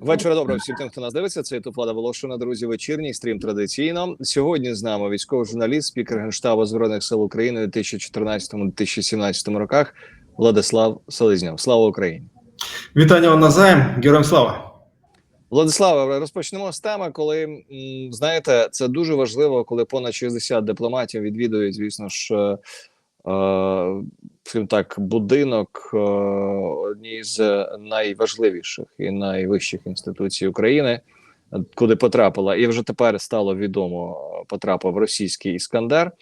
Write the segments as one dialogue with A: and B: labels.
A: Вечора доброго всім тим, хто нас дивиться. Це Ютуб Влада Волошина. Друзі, вечірній стрім традиційно. Сьогодні з нами військовий журналіст, спікер генштабу збройних сил України у 2014-2017 роках. Владислав Селезньов. Слава Україні!
B: Вітання вам назаєм, героям слава.
A: Владиславе, розпочнемо з теми, коли знаєте, це дуже важливо, коли понад 60 дипломатів відвідують, звісно ж, е, скажімо так, будинок е, однієї з найважливіших і найвищих інституцій України, е, куди потрапила, і вже тепер стало відомо, е, потрапив російський іскандер.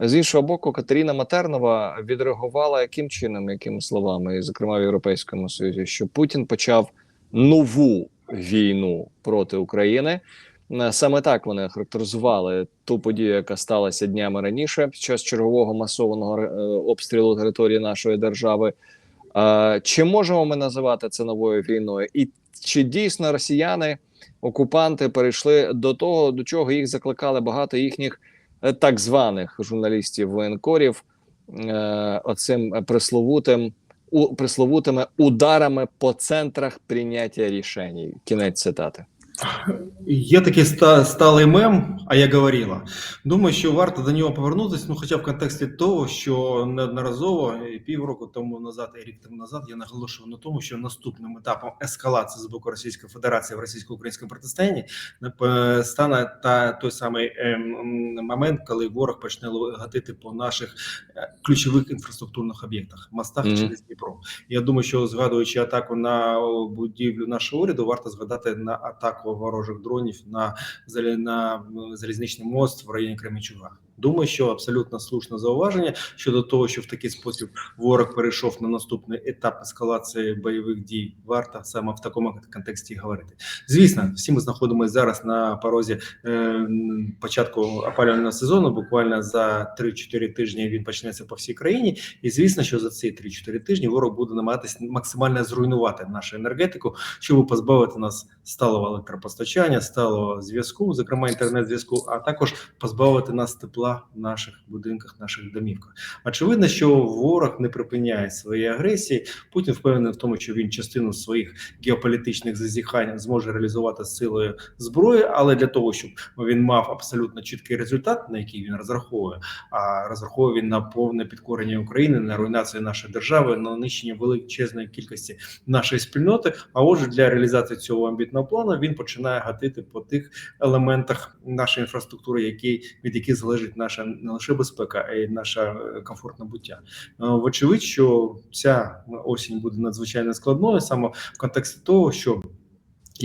A: З іншого боку, Катерина Матернова відреагувала яким чином, якими словами, і зокрема в Європейському Союзі, що Путін почав нову війну проти України. Е, Саме так вони характеризували ту подію, яка сталася днями раніше під час чергового масованого е, обстрілу території нашої держави. Е, Чи можемо ми називати це новою війною? І чи дійсно росіяни, окупанти, перейшли до того, до чого їх закликали багато їхніх так званих журналістів воєнкорів, оцим присловутим у присловутими ударами по центрах прийняття рішень. Кінець цитати.
B: Є такий ста- сталий мем, а я говорила. Думаю, що варто до нього повернутися, ну хоча в контексті того, що неодноразово і півроку тому назад, і рік тому назад я наголошував на тому, що наступним етапом ескалації з боку Російської Федерації в російсько-українському протистоянні е, стане та той самий ем, момент, коли ворог почне гатити по наших е, ключових інфраструктурних об'єктах, мостах
A: Мгм.
B: через Дніпро. Я думаю, що згадуючи атаку на будівлю нашого уряду, варто згадати на атаку ворожих дронів на на залізничний мост в районі Кременчуга. Думаю, що абсолютно слушне зауваження щодо того, що в такий спосіб ворог перейшов на наступний етап ескалації бойових дій. Варто саме в такому контексті говорити. Звісно, всі ми знаходимося зараз на порозі е, початку опалювального сезону. Буквально за 3-4 тижні він почнеться по всій країні. І звісно, що за ці 3-4 тижні ворог буде намагатися максимально зруйнувати нашу енергетику, щоб позбавити нас сталого електропостачання, сталого зв'язку, зокрема інтернет-зв'язку, а також позбавити нас тепла в наших будинках, наших домівках. Очевидно, що ворог не припиняє свої агресії. Путін впевнений в тому, що він частину своїх геополітичних зазіхань зможе реалізувати силою зброї, але для того, щоб він мав абсолютно чіткий результат, на який він розраховує, а розраховує він на повне підкорення України, на руйнацію нашої держави, на нищення величезної кількості нашої спільноти. А отже, для реалізації цього амбітного плану він починає гатити по тих елементах нашої інфраструктури, які від яких залежить наша не лише безпека, а й наше комфортне буття. Е, Вочевидь, що ця осінь буде надзвичайно складною саме в контексті того, що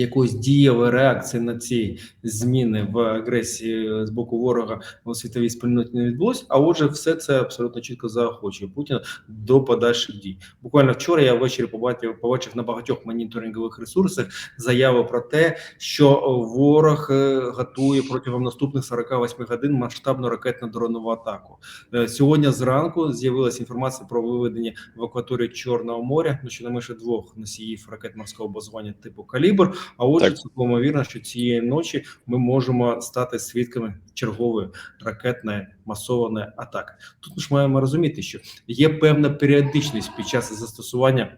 B: якоїсь дієвої реакції на ці зміни в агресії з боку ворога у світовій спільноті не відбулось. А отже, все це абсолютно чітко заохочує Путіна до подальших дій. Буквально вчора я ввечері побачив, побачив на багатьох моніторингових ресурсах заяву про те, що ворог е, готує протягом наступних 48 годин масштабну ракетно-дронову атаку. Е, Сьогодні зранку з'явилася інформація про виведення в акваторію Чорного моря, ну щонайменше двох носіїв ракет морського базування типу Калібр. А отже,
A: Так.
B: цілком що цієї ночі ми можемо стати свідками чергової ракетної масованої атаки. Тут ми ж маємо розуміти, що є певна періодичність під час застосування.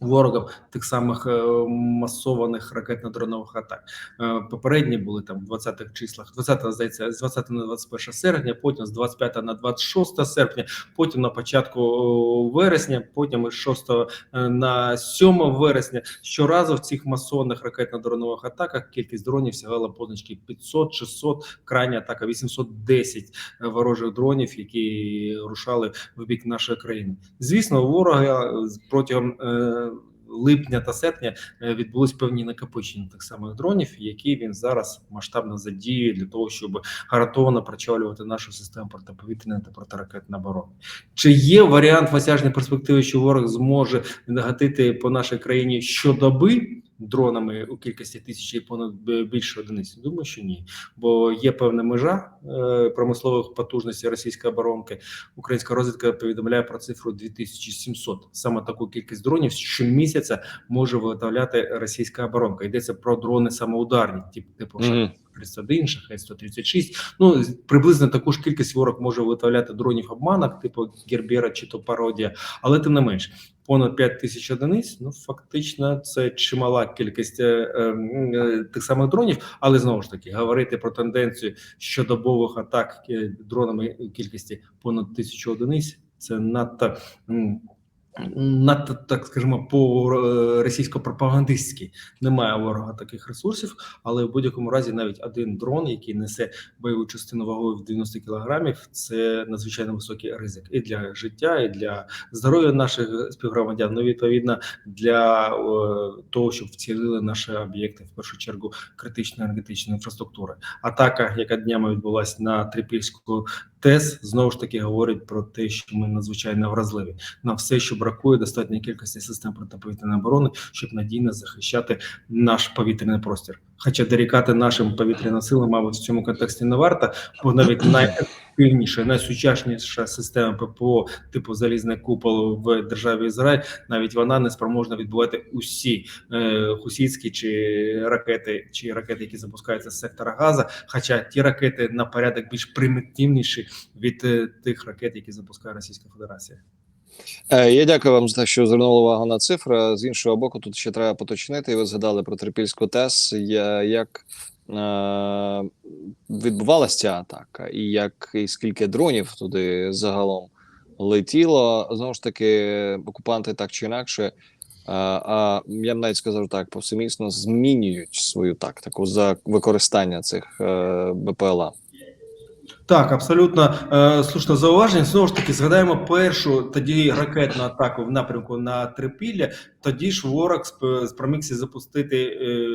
B: Ворогом тих самих е, масованих ракетно-дронових атак. Е, Попередні були там в 20-х числах, 20 здається, з 20 на 21 серпня, потім з 25 на 26 серпня, потім на початку вересня, потім із 6 е, на 7 вересня. Щоразу в цих масованих ракетно-дронових атаках кількість дронів сягала позначки 500, 600, крайня атака 810 ворожих дронів, які рушали в бік нашої країни. Звісно, ворога е, протягом е, липня та серпня е, відбулись певні накопичення тих самих дронів, які він зараз масштабно задіює для того, щоб гарантовано прочалювати нашу систему протиповітряної та протиракетної оборони. Чи є варіант в осяжній перспективи, що ворог зможе нагатити по нашій країні щодоби? Дронами у кількості тисячі і понад більше одиниць? Думаю, що ні, бо є певна межа е, промислових потужностей російської оборонки. Українська розвідка повідомляє про цифру 2700. Саме таку кількість дронів щомісяця може виготовляти російська оборонка. Йдеться про дрони самоударні, типу
A: Мгм.
B: 31, шахет 136. Ну приблизно таку ж кількість ворог може виготовляти дронів обманок, типу Гербера чи то пародія, але тим не менш. Понад 5 тисяч одиниць. Ну фактично, це чимала кількість е, е, е, тих самих дронів, але знову ж таки говорити про тенденцію щодобових атак дронами кількості понад тисячу одиниць. Це надто надто, так скажімо, по е, російсько-пропагандистськи немає ворога таких ресурсів, але в будь-якому разі навіть один дрон, який несе бойову частину вагою в 90 кілограмів, це надзвичайно високий ризик і для життя, і для здоров'я наших співгромадян. Ну відповідно для е, того, щоб вцілили наші об'єкти в першу чергу критичної енергетичної інфраструктури. Атака, яка днями відбулася на Трипільську ТЕС, знову ж таки говорить про те, що ми надзвичайно вразливі на все, що бракує достатньої кількості систем протиповітряної оборони, щоб надійно захищати наш повітряний простір. Хоча дорікати нашим повітряним силам, мабуть, в цьому контексті не варто, бо навіть найефективніша, найсучасніша система ППО типу залізний купол в державі Ізраїль, навіть вона не спроможна відбувати усі е, хусійські чи ракети, чи ракети, які запускаються з сектора Газа. Хоча ті ракети на порядок більш примітивніші від е, тих ракет, які запускає Російська Федерація.
A: Е, Я дякую вам за те, що звернули увагу на цифри. З іншого боку, тут ще треба поточнити. Ви згадали про Трипільську ТЕС. Як е, відбувалася ця атака, і як і скільки дронів туди загалом летіло. Знову ж таки, окупанти так чи інакше. е, А я б навіть сказав так, повсемісно змінюють свою тактику за використання цих БПЛА.
B: Так, абсолютно е, слушне зауваження. Знову ж таки, згадаємо першу тоді ракетну атаку в напрямку на Трипілля. Тоді ж ворог сп- спромігся запустити е,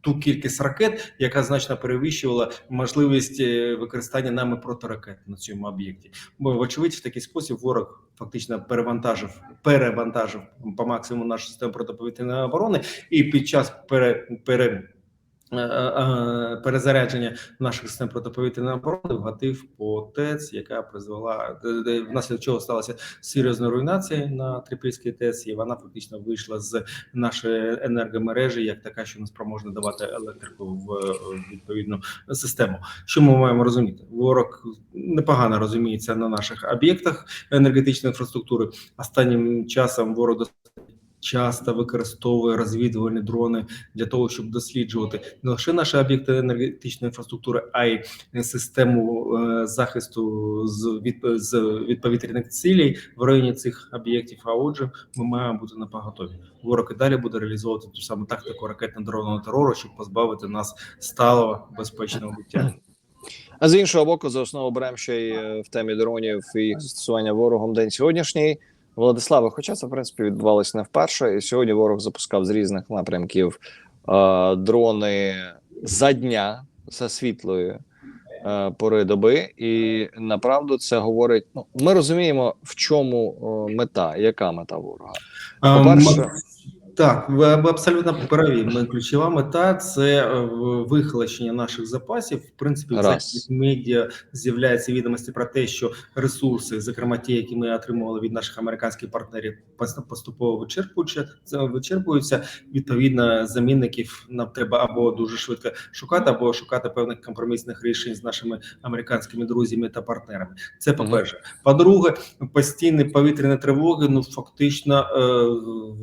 B: ту кількість ракет, яка значно перевищувала можливість е, використання нами протиракет на цьому об'єкті. Бо, вочевидь, в такий спосіб ворог фактично перевантажив, перевантажив по максимуму нашу систему протиповітряної оборони, і під час пере, пере перезарядження наших систем протиповітряної оборони вгатив по ТЕЦ, яка призвела внаслідок чого сталася серйозна руйнація на Трипільській ТЕЦ, і вона фактично вийшла з нашої енергомережі як така, що не спроможна давати електрику в е, відповідну систему. Що ми маємо розуміти? Ворог непогано розуміється на наших об'єктах енергетичної інфраструктури. Останнім часом ворог часто використовує розвідувальні дрони для того, щоб досліджувати не лише наші об'єкти енергетичної інфраструктури, а й систему е, захисту з від з відповітряних цілей в районі цих об'єктів. А отже, ми маємо бути на поготові. Ворог і далі буде реалізовувати ту саму тактику ракетно-дронного терору, щоб позбавити нас сталого безпечного буття.
A: А з іншого боку, за основу беремо ще й е, в темі дронів і застосування ворогом день сьогоднішній. Владиславе, хоча це в принципі відбувалося не вперше, і сьогодні ворог запускав з різних напрямків е, дрони за дня за світлої е, пори доби. І направду це говорить. Ну, ми розуміємо, в чому е, мета, яка мета ворога. По-перше,
B: м- Так, ви абсолютно праві. Ми- Ключова мета це е, вихолощення наших запасів. В принципі, в західних медіа з'являються відомості про те, що ресурси, зокрема ті, які ми отримували від наших американських партнерів, пос- поступово вичерпуються. Вичерпуються. Відповідно, замінників нам треба або дуже швидко шукати, або шукати певних компромісних рішень з нашими американськими друзями та партнерами. Це по перше. По-друге, постійні повітряні тривоги ну фактично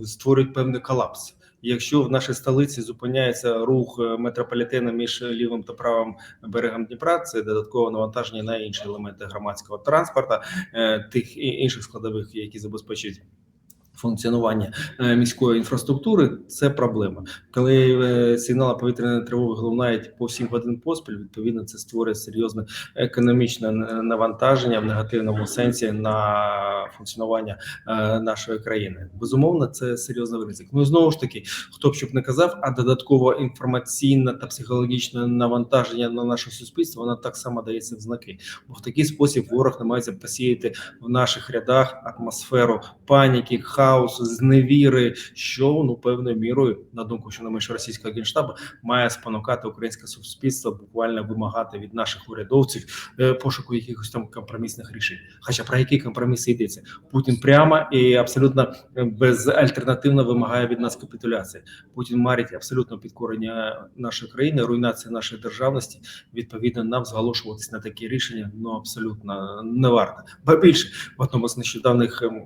B: е, створюють певний колапс. Якщо в нашій столиці зупиняється рух метрополітена між лівим та правим берегом Дніпра, це додаткове навантаження на інші елементи громадського транспорту, е, тих інших складових, які забезпечують. Функціонування е, міської інфраструктури це проблема. Коли е, сигнали повітряної тривоги лунають по 7 годин поспіль, відповідно це створює серйозне економічне навантаження в негативному сенсі на функціонування е, нашої країни. Безумовно, це серйозний ризик. Ну знову ж таки, хто б щоб не казав, а додаткове інформаційне та психологічне навантаження на наше суспільство, воно так само дається в знаки. Бо в такий спосіб ворог намагається посіяти в наших рядах атмосферу паніки, хаосу, зневіри, що ну певною мірою, на думку що не менше російського генштабу, має спонукати українське суспільство буквально вимагати від наших урядовців е, пошуку якихось там компромісних рішень. Хоча про які компроміси йдеться? Путін прямо і абсолютно е, безальтернативно вимагає від нас капітуляції. Путін марить абсолютно підкорення нашої країни, руйнація нашої державності. Відповідно, нам зголошуватись на такі рішення ну абсолютно не варто. Ба більше в одному з нещодавних ем,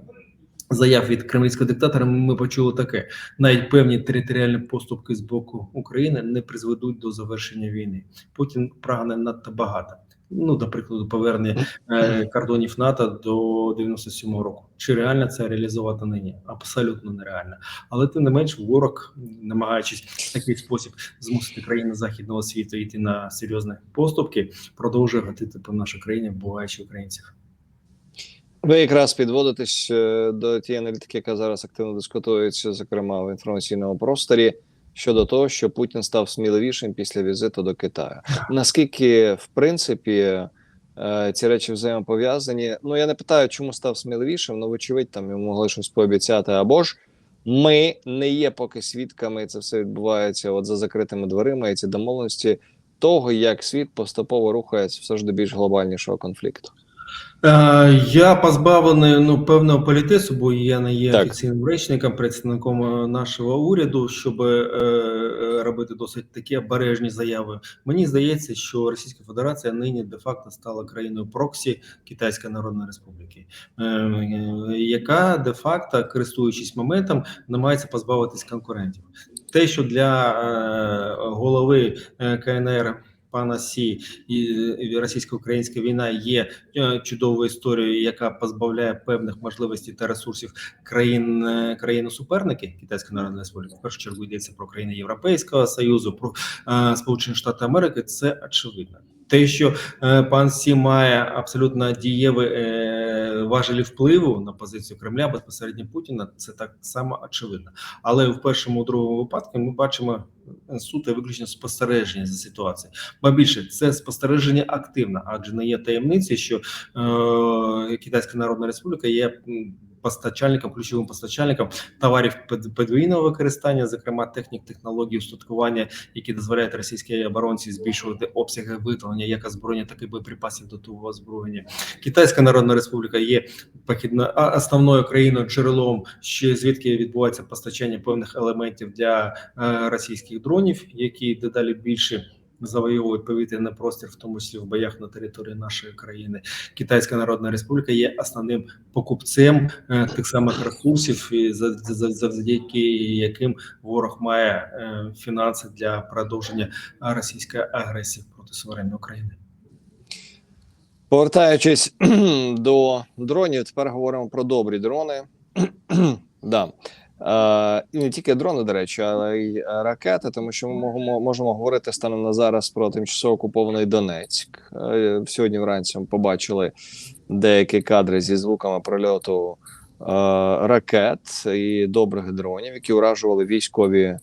B: Заяв від кремлівського диктатора ми почули таке: навіть певні територіальні поступки з боку України не призведуть до завершення війни. Путін прагне надто багато. Ну, до прикладу, повернення е, кордонів НАТО до 97-го року. Чи реально це реалізувати нині? Абсолютно нереально. Але тим не менш, ворог, намагаючись в такий спосіб змусити країни західного світу йти на серйозні поступки, продовжує гатити по нашій країні, вбиваючи українців.
A: Ви якраз підводитесь е, до тієї аналітики, яка зараз активно дискутується, зокрема в інформаційному просторі, щодо того, що Путін став сміливішим після візиту до Китаю. Наскільки, в принципі, е, ці речі взаємопов'язані? Ну я не питаю, чому став сміливішим, ну вочевидь, там йому могли щось пообіцяти, або ж ми не є поки свідками, це все відбувається от за закритими дверима, і ці домовленості того, як світ поступово рухається все ж до більш глобальнішого конфлікту.
B: Е, Я позбавлений ну певного політесу, бо я не є
A: Так.
B: офіційним речником, представником е, нашого уряду, щоб е, е, робити досить такі обережні заяви. Мені здається, що Російська Федерація нині де-факто стала країною проксі Китайської Народної Республіки, е, е, яка де-факто, користуючись моментом, намагається позбавитись конкурентів. Те, що для е, голови КНР пана Сі і російсько-українська війна є е, чудовою історією, яка позбавляє певних можливостей та ресурсів країн е, країни суперники Китайської Народної Республіки. В першу чергу йдеться про країни Європейського Союзу, про е, Сполучені Штати Америки. Це очевидно. Те, що пан Сі має абсолютно дієві е, важелі впливу на позицію Кремля безпосередньо Путіна, це так само очевидно. Але в першому другому випадку ми бачимо суто виключно спостереження за ситуацією. Ба більше це спостереження активне, адже не є таємниці, що е, Китайська Народна Республіка є м, постачальником, ключовим постачальником товарів подвійного використання, зокрема технік, технологій устаткування, які дозволяють російській оборонці збільшувати обсяги виготовлення як озброєння, так і боєприпасів до того озброєння. Китайська Народна Республіка є похідно основною країною джерелом, що звідки відбувається постачання певних елементів для е, російських дронів, які дедалі більше завоювують повітряний простір, в тому числі в боях на території нашої країни. Китайська Народна Республіка є основним покупцем е, тих самих ресурсів, і за- за- завдяки яким ворог має е, фінанси для продовження російської агресії проти суверенної України.
A: Повертаючись до дронів, тепер говоримо про добрі дрони. да. Е, і не тільки дрони, до речі, але й е, ракети, тому що ми можемо, можемо говорити станом на зараз про тимчасово окупований Донецьк. Е, сьогодні вранці ми побачили деякі кадри зі звуками прольоту ракет і добрих дронів, які уражували військові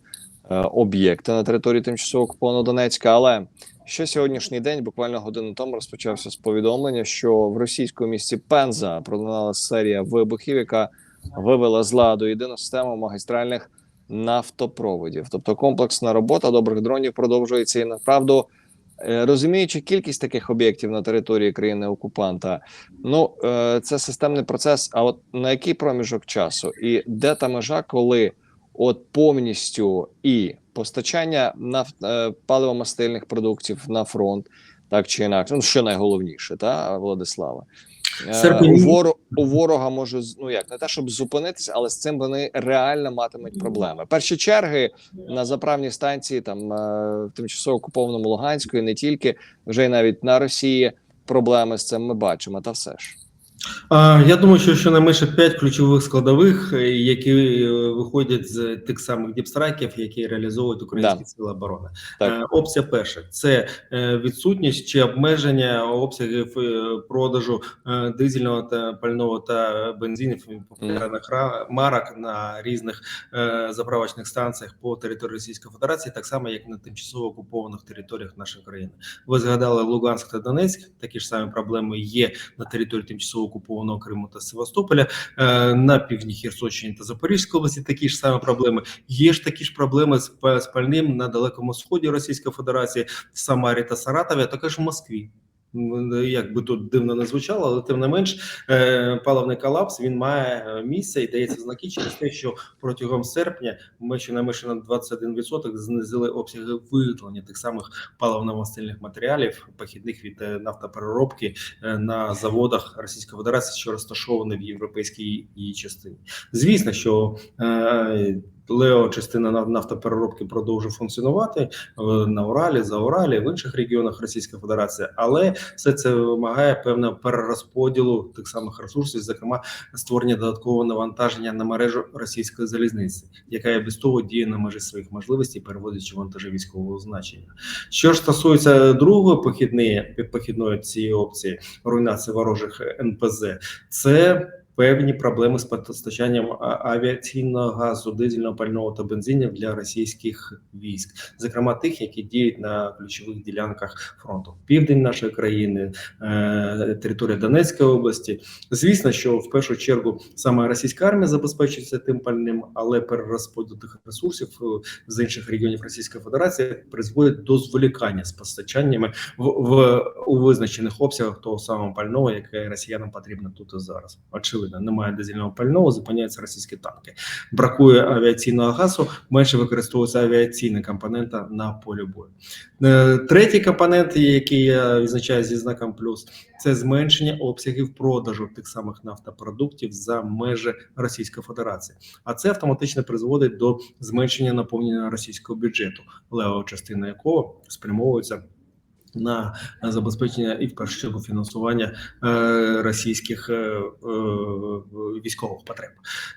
A: об'єкти на території тимчасово окупованого Донецька. Але Ще сьогоднішній день, буквально годину тому, розпочався з повідомлення, що в російському місті Пенза пролуналася серія вибухів, яка вивела з ладу єдину систему магістральних нафтопроводів. Тобто комплексна робота добрих дронів продовжується і направду. е, Розуміючи кількість таких об'єктів на території країни окупанта, ну е, це системний процес. А от на який проміжок часу, і де та межа, коли от повністю і постачання нафт е, паливомастильних продуктів на фронт, так чи інакше, ну що найголовніше, та Владислава. Е,
B: Серпень-
A: у, ворог, у ворога може ну як не те, щоб зупинитися, але з цим вони реально матимуть проблеми. Перші черги на заправні станції, там е, в тимчасово окупованому Луганську, і не тільки вже й навіть на Росії проблеми з цим ми бачимо. Та все ж.
B: Я думаю, що щонайменше п'ять ключових складових, е, які е, виходять з тих самих діпстрайків, які реалізовують українські
A: Да.
B: сили оборони.
A: Так.
B: Е, Опція перша це відсутність чи обмеження обсягів продажу дизельного та пального та бензинів повторяних марок на різних заправочних станціях по території Російської Федерації, так само як на тимчасово окупованих територіях нашої країни. Ви згадали Луганськ та Донецьк. Такі ж самі проблеми є на території тимчасово окупованого Криму та Севастополя, е, на півдні Херсонщини та Запорізької області. Такі ж самі проблеми. Є ж такі ж проблеми з пальним на далекому сході Російської Федерації, в Самарі та Саратові, а також в Москві. Як би тут дивно не звучало, але тим не менш е, паливний колапс він має е, місце і дається знаки через те, що протягом серпня ми щонайменше на 21% знизили обсяги виготовлення тих самих паливно-мастильних матеріалів, похідних від е, нафтопереробки на заводах Російської Федерації, що розташовані в європейській її частині. Звісно, що Лео частина на- нафтопереробки продовжує функціонувати е, на Уралі, за Уралі, в інших регіонах Російської Федерації, але все це вимагає певного перерозподілу тих самих ресурсів, зокрема створення додаткового навантаження на мережу російської залізниці, яка і без того діє на межі своїх можливостей, перевозячи вантажі військового значення. Що ж стосується другої похідної похідної цієї опції руйнації ворожих НПЗ, це певні проблеми з постачанням авіаційного газу, дизельного пального та бензинів для російських військ, зокрема тих, які діють на ключових ділянках фронту, південь нашої країни, е, територія Донецької області. Звісно, що в першу чергу саме російська армія забезпечується тим пальним, але перерозподіл тих ресурсів е, з інших регіонів Російської Федерації призводить до зволікання з постачаннями в, в у визначених обсягах того самого пального, яке росіянам потрібно тут і зараз. Очевидно, немає дизельного пального, зупиняються російські танки. Бракує авіаційного газу, менше використовується авіаційна компонента на полі бою. Е, Третій компонент, який я відзначаю зі знаком плюс, це зменшення обсягів продажу тих самих нафтопродуктів за межі Російської Федерації. А це автоматично призводить до зменшення наповнення російського бюджету, лева частина якого спрямовується на забезпечення і в першу чергу фінансування е, російських е, е, військових потреб.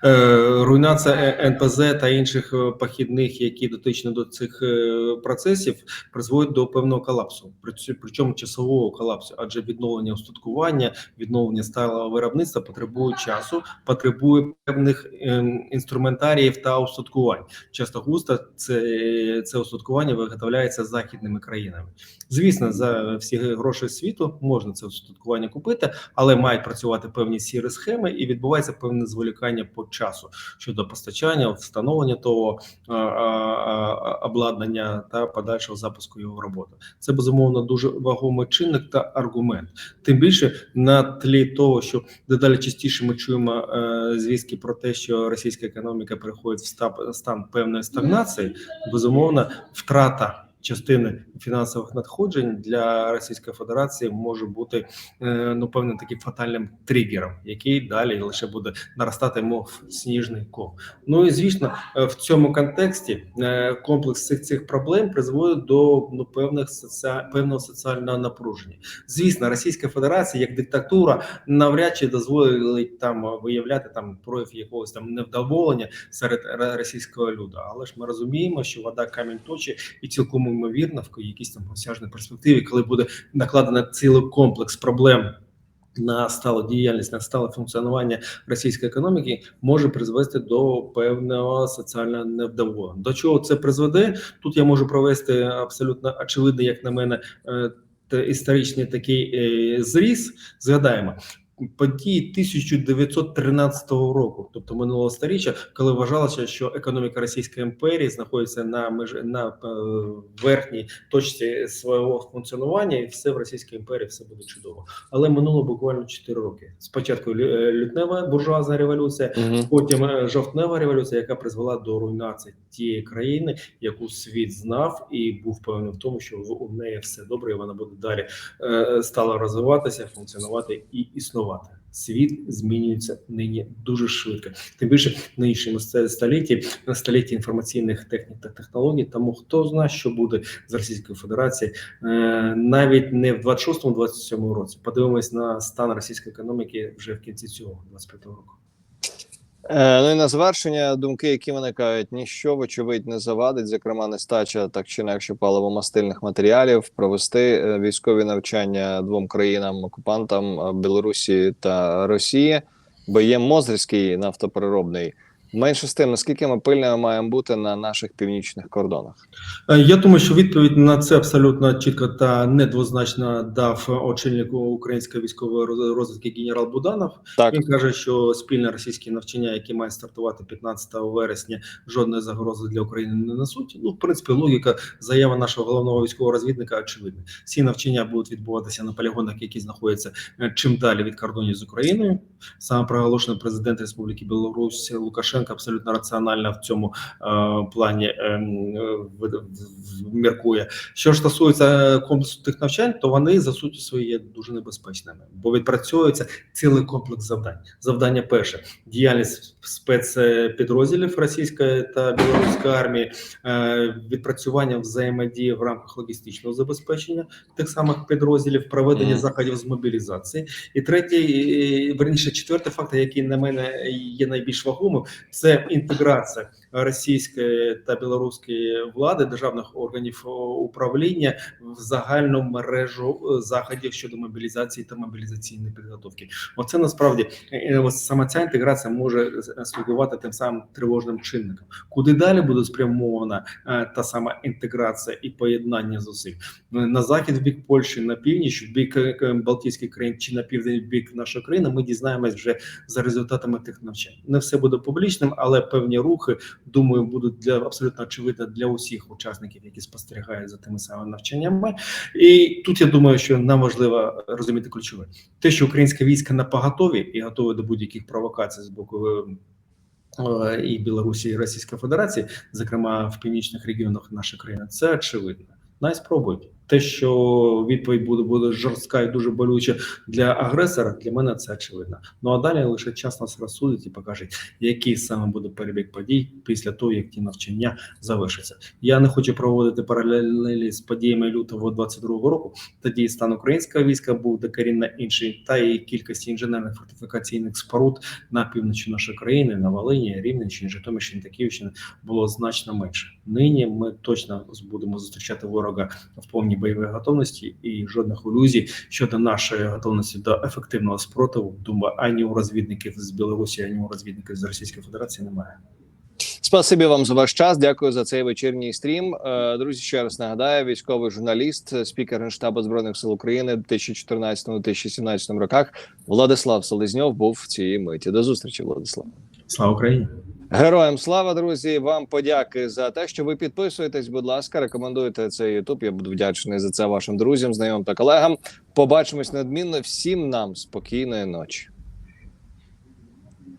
B: Е, руйнація Е- НПЗ та інших е, похідних, які дотичні до цих е, процесів, призводить до певного колапсу, Причо- причому часового колапсу, адже відновлення устаткування, відновлення сталого виробництва потребує часу, потребує певних ем, інструментаріїв та устаткувань. Часто густо це, це устаткування виготовляється західними країнами. Звісно, за всі гроші світу можна це устаткування купити, але мають працювати певні сірі схеми, і відбувається певне зволікання по часу щодо постачання, встановлення того а, а, а, обладнання та подальшого запуску його роботи. Це безумовно дуже вагомий чинник та аргумент. Тим більше на тлі того, що дедалі частіше ми чуємо е, звістки про те, що російська економіка переходить в стан певної стагнації, безумовно, втрата. Частини фінансових надходжень для Російської Федерації може бути е, ну певним таким фатальним тригером, який далі лише буде наростати, мов сніжний ком. Ну і звісно, е, в цьому контексті е, комплекс цих цих проблем призводить до ну певних соці... певного соціального напруження. Звісно, Російська Федерація як диктатура навряд чи дозволить там виявляти там прояв якогось там невдоволення серед російського люду. Але ж ми розуміємо, що вода камінь точить і цілком ймовірно в якійсь там осяжній перспективі, коли буде накладено цілий комплекс проблем. На сталу діяльність, на стале функціонування російської економіки може призвести до певного соціального невдоволення. До чого це призведе? Тут я можу провести абсолютно очевидний, як на мене, е, історичний такий е, зріз. Згадаємо. Події 1913 року, тобто минулого сторіччя, коли вважалося, що економіка Російської імперії знаходиться на межі на е, верхній точці свого функціонування, і все в Російській імперії все буде чудово. Але минуло буквально 4 роки. Спочатку е, лютнева буржуазна революція,
A: Мгм.
B: потім е, жовтнева революція, яка призвела до руйнації тієї країни, яку світ знав, і був впевнений в тому, що у неї все добре, і вона буде далі стала розвиватися, функціонувати і існувати. Світ змінюється нині дуже швидко. Тим більше в нинішньому столітті, на столітті інформаційних технік та технологій. Тому хто знає, що буде з Російською Федерації е, навіть не в 26-27 році. Подивимось на стан російської економіки вже в кінці цього 25 року.
A: Е, ну і на завершення думки, які виникають, ніщо вочевидь не завадить, зокрема, нестача так чи інакше паливомастильних матеріалів, провести е, військові навчання двом країнам окупантам е, Білорусі та Росії, бо є Мозрівський нафтопереробний Менше з тим, наскільки ми пильними маємо бути на наших північних кордонах.
B: Е, Я думаю, що відповідь на це абсолютно чітко та недвозначно дав очільник української військової розвідки генерал Буданов.
A: Так,
B: Він каже, що спільне російське навчання, яке має стартувати 15 вересня, жодної загрози для України не несуть. Ну, в принципі, логіка заява нашого головного військового розвідника очевидна. Всі навчання будуть відбуватися на полігонах, які знаходяться е, чим далі від кордонів з Україною. Саме проголошений президент Республіки Білорусь Лукашенко абсолютно раціонально в цьому е, плані е, в- в- міркує. Що ж стосується комплексу тих навчань, то вони за суттю своєю є дуже небезпечними, бо відпрацьовується цілий комплекс завдань. Завдання перше діяльність спецпідрозділів російської та білоруської армії, е, відпрацювання взаємодії в рамках логістичного забезпечення тих самих підрозділів, проведення
A: Мгм.
B: заходів з мобілізації. І третій, е, верніше, четвертий фактор, який на мене є найбільш вагомим, це інтеграція російської та білоруської влади, державних органів управління в загальну мережу заходів щодо мобілізації та мобілізаційної підготовки. Оце насправді е, ось саме ця інтеграція може е, слугувати тим самим тривожним чинником. Куди далі буде спрямована е, та сама інтеграція і поєднання зусиль на захід в бік Польщі, на північ, в бік Балтійських країн чи на південь в бік нашої країни. Ми дізнаємось вже за результатами тих навчань. Не все буде публічним, але певні рухи думаю, будуть для абсолютно очевидно для усіх учасників, які спостерігають за тими самими навчаннями. І тут я думаю, що нам важливо розуміти ключове: те, що українське військо на поготові і готове до будь-яких провокацій з боку. е, І Білорусі, і Російської Федерації, зокрема в північних регіонах нашої країни, це очевидно. Най спробують. Те, що відповідь буде буде жорстка і дуже болюча для агресора, для мене це очевидно. Ну а далі лише час нас розсудить і покаже, який саме буде перебіг подій після того, як ті навчання завершаться. Я не хочу проводити паралелі з подіями лютого 22-го року. Тоді стан українського війська був докорінно інший, та і кількість інженерних фортифікаційних споруд на півночі нашої країни, на Волині, Рівненщині, Житомирщині та було значно менше. Нині ми точно будемо зустрічати ворога в повній бойовій готовності і жодних ілюзій щодо нашої готовності до ефективного спротиву. Думаю, ані у розвідників з Білорусі, ані у розвідників з Російської Федерації немає.
A: Спасибі вам за ваш час. Дякую за цей вечірній стрім. Е, Друзі, ще раз нагадаю, військовий журналіст, спікер Генштабу збройних сил України в 2014-2017 роках. Владислав Селезньов був в цій миті. До зустрічі, Владислав.
B: Слава Україні!
A: Героям слава, друзі! Вам подяки за те, що ви підписуєтесь. Будь ласка, рекомендуйте цей Ютуб. Я буду вдячний за це вашим друзям, знайомим та колегам. Побачимось надмінно. Всім нам спокійної ночі.